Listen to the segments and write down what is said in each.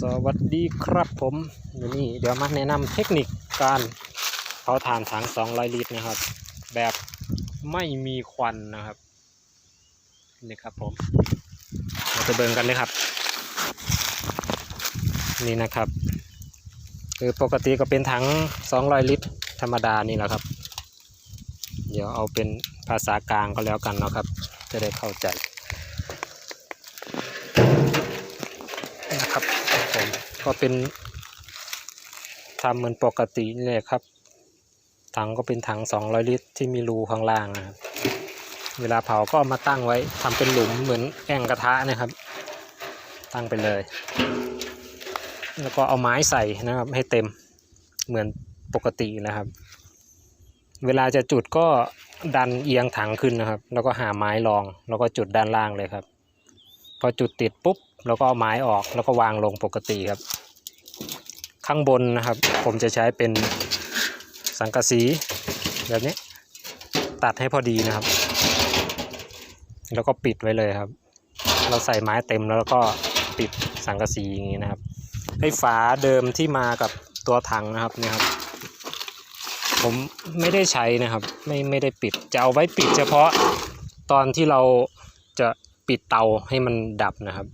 สวัสดีครับผมนนี้เดี๋ยวมาแนะนำเทคนิคการเผาถ่านถัง 200 ลิตรนะครับ แบบไม่มีควันนะครับนี่ครับผมเราจะเบิ่งกันเลยครับ นี่นะครับ คือปกติก็เป็นถัง 200 ลิตร ธรรมดานี่แหละครับ เดี๋ยวเอาเป็นภาษากลางก็แล้วกันนะครับ จะได้เข้าใจ ก็เป็นทำเหมือนปกตินี่แหละครับ ถังก็เป็นถัง 200 ลิตร ที่มีรูข้างล่างนะครับเวลาเผาก็เอามาตั้งไว้ทำเป็นหลุมเหมือนแอ่งกระทะนะครับ ตั้งไปเลย แล้วก็เอาไม้ใส่นะครับ ให้เต็มเหมือนปกตินะครับ เวลาจะจุดก็ดันเอียงถังขึ้นนะครับ แล้วก็หาไม้รอง แล้วก็จุดด้านล่างเลยครับ พอจุดติดปุ๊บแล้วก็เอาไม้ออกแล้วก็วางลงปกติครับ ข้างบนนะครับ ผมจะใช้เป็นสังกะสีแบบนี้ ตัดให้พอดีนะครับ แล้วก็ปิดไว้เลยครับ เราใส่ไม้เต็มแล้วก็ปิดสังกะสีอย่างนี้นะครับไอ้ฝาเดิมที่มากับตัวถังนะครับนี่ครับผมไม่ได้ใช้นะครับ ไม่ไม่ได้ปิดจะเอาไว้ปิดเฉพาะตอนที่เราจะ ปิดเตาให้มันดับนะครับ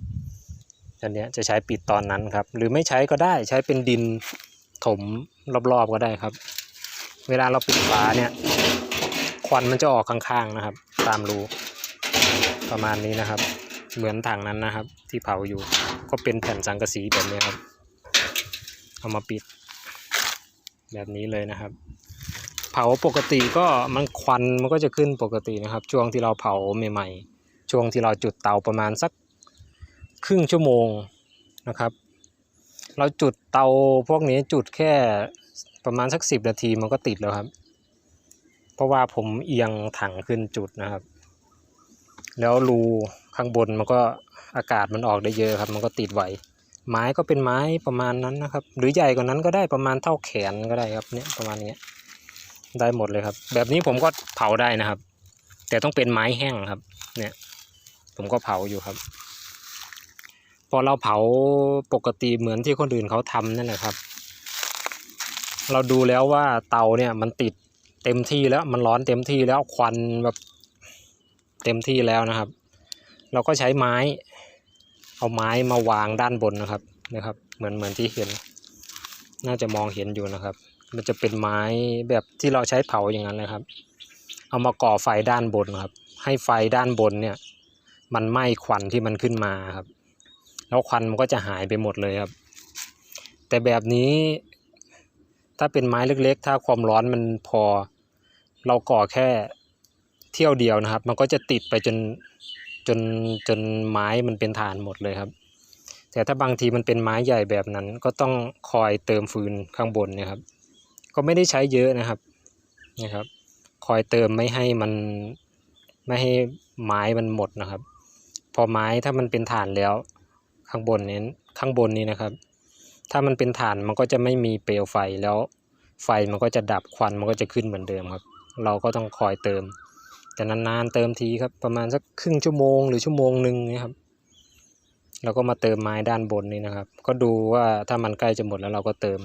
อันนี้จะใช้ปิดตอนนั้นครับ หรือไม่ใช้ก็ได้ใช้เป็นดินถมรอบๆก็ได้ครับ เวลาเราปิดฝาเนี่ยควันมันจะออกข้างๆนะครับ ตามรูประมาณนี้นะครับ เหมือนถังนั้นนะครับ ที่เผาอยู่ก็เป็นแผ่นสังกะสีแบบนี้ครับ เอามาปิด แบบนี้เลยนะครับ เผาปกติก็มันควันมันก็จะขึ้นปกตินะครับ ช่วงที่เราเผาใหม่ๆ ช่วงที่เราจุดเตาประมาณสักครึ่งชั่วโมงนะครับ เราจุดเตาพวกนี้จุดแค่ประมาณสักสิบนาทีมันก็ติดแล้วครับ เพราะว่าผมเอียงถังขึ้นจุดนะครับ แล้วรูข้างบนมันก็อากาศมันออกได้เยอะครับ มันก็ติดไหวไม้ก็เป็นไม้ประมาณนั้นนะครับ หรือใหญ่กว่านั้นก็ได้ประมาณเท่าแขนก็ได้ครับเนี่ยประมาณนี้ได้หมดเลยครับ แบบนี้ผมก็เผาได้นะครับ แต่ต้องเป็นไม้แห้งครับ เนี่ย ผมก็เผาอยู่ครับ พอเราเผาปกติเหมือนที่คนอื่นเขาทำนั่นแหละครับ เราดูแล้วว่าเตาเนี่ยมันติดเต็มที่แล้วมันร้อนเต็มที่แล้วควันแบบเต็มที่แล้วนะครับ เราก็ใช้ไม้ เอาไม้มาวางด้านบนนะครับนะครับ เหมือนเหมือนที่เห็น น่าจะมองเห็นอยู่นะครับ มันจะเป็นไม้แบบที่เราใช้เผาอย่างนั้นเลยครับ เอามาก่อไฟด้านบนครับ ให้ไฟด้านบนเนี่ย มันไหม้ควันที่มันขึ้นมาครับ แล้วควันมันก็จะหายไปหมดเลยครับ แต่แบบนี้ถ้าเป็นไม้เล็ก ๆ ถ้าความร้อนมันพอ เราก่อแค่เที่ยวเดียวนะครับ มันก็จะติดไปจนจนจนไม้มันเป็นฐานหมดเลยครับ แต่ถ้าบางทีมันเป็นไม้ใหญ่แบบนั้น ก็ต้องคอยเติมฟืนข้างบนนะครับ ก็ไม่ได้ใช้เยอะนะครับนะครับ คอยเติมไม่ให้มันไม่ให้ไม้มันหมดนะครับ อไม้ถ้ามันเป็นฐานแล้ว ข้างบนนี้ข้างบนนี้นะครับ ถ้ามันเป็นฐานมันก็จะไม่มีเปลวไฟแล้ว ไฟมันก็จะดับควันมันก็จะขึ้นเหมือนเดิมครับ เราก็ต้องคอยเติม แต่นานๆเติมทีครับ ประมาณสักครึ่งชั่วโมงหรือชั่วโมงหนึ่งนะครับเราก็มาเติมไม้ด้านบนนี้นะครับ ก็ดูว่าถ้ามันใกล้จะหมดแล้วเราก็เติม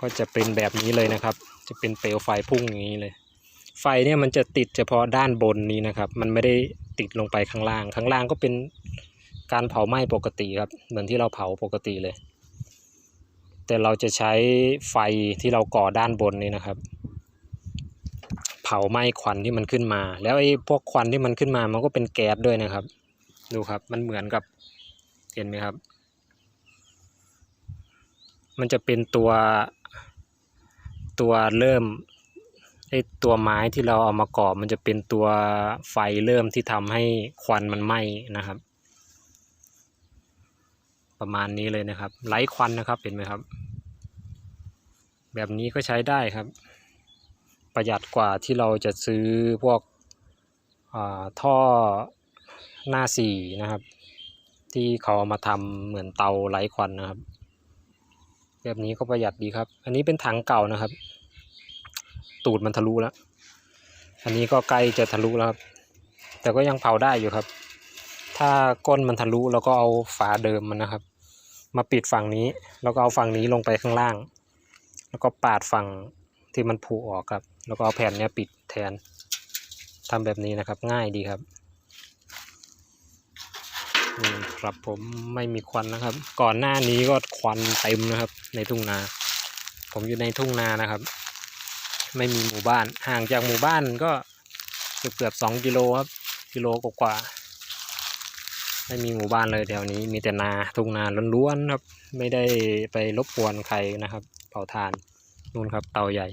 ก็จะเป็นแบบนี้เลยนะครับ จะเป็นเปลวไฟพุ่งอย่างนี้เลย ไฟเนี่ยมันจะติดเฉพาะด้านบนนี้นะครับ มันไม่ได้ติดลงไปข้างล่าง ข้างล่างก็เป็นการเผาไหม้ปกติครับ เหมือนที่เราเผาปกติเลย แต่เราจะใช้ไฟที่เราก่อด้านบนนี้นะครับ เผาไหม้ควันที่มันขึ้นมา แล้วไอ้พวกควันที่มันขึ้นมามันก็เป็นแก๊สด้วยนะครับ ดูครับ มันเหมือนกับเห็นไหมครับ มันจะเป็นตัวตัวเริ่ม ไอตัวไม้ที่เราเอามาก่อมันจะเป็นตัวไฟเริ่มที่ทำให้ควันมันไหม้นะครับ ประมาณนี้เลยนะครับไร้ควันนะครับเห็นไหมครับ แบบนี้ก็ใช้ได้ครับ ประหยัดกว่าที่เราจะซื้อพวกอาท่อหน้าสี่นะครับ ที่เขาเอามาทำเหมือนเตาไร้ควันนะครับ แบบนี้ก็ประหยัดดีครับ อันนี้เป็นถังเก่านะครับ ตูดมันทะลุแล้ว อันนี้ก็ใกล้จะทะลุแล้วครับ แต่ก็ยังเผาได้อยู่ครับ ถ้าก้นมันทะลุเราก็เอาฝาเดิมมันนะครับ มาปิดฝั่งนี้ แล้วก็เอาฝั่งนี้ลงไปข้างล่าง แล้วก็ปาดฝั่งที่มันผุออกครับ แล้วก็เอาแผ่นนี้ปิดแทนทำแบบนี้นะครับ ง่ายดีครับนี่ครับผมไม่มีควันนะครับ ก่อนหน้านี้ก็ควันเต็มนะครับ ในทุ่งนา ผมอยู่ในทุ่งนานะครับ ไม่มีหมู่บ้าน ห่างจากหมู่บ้านก็เกือบเกือบสองกิโลครับ กิโลกว่าไม่มีหมู่บ้านเลยแถวนี้มีแต่นาทุ่งนาล้วนๆครับ ไม่ได้ไปรบกวนใครนะครับ เผาทานนู่นครับ เตาใหญ่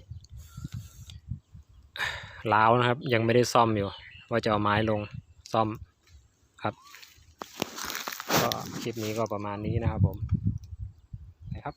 ล้าวนะครับ ยังไม่ได้ซ่อมอยู่ ว่าจะเอาไม้ลงซ่อมครับ ก็คลิปนี้ก็ประมาณนี้นะครับผมนะครับ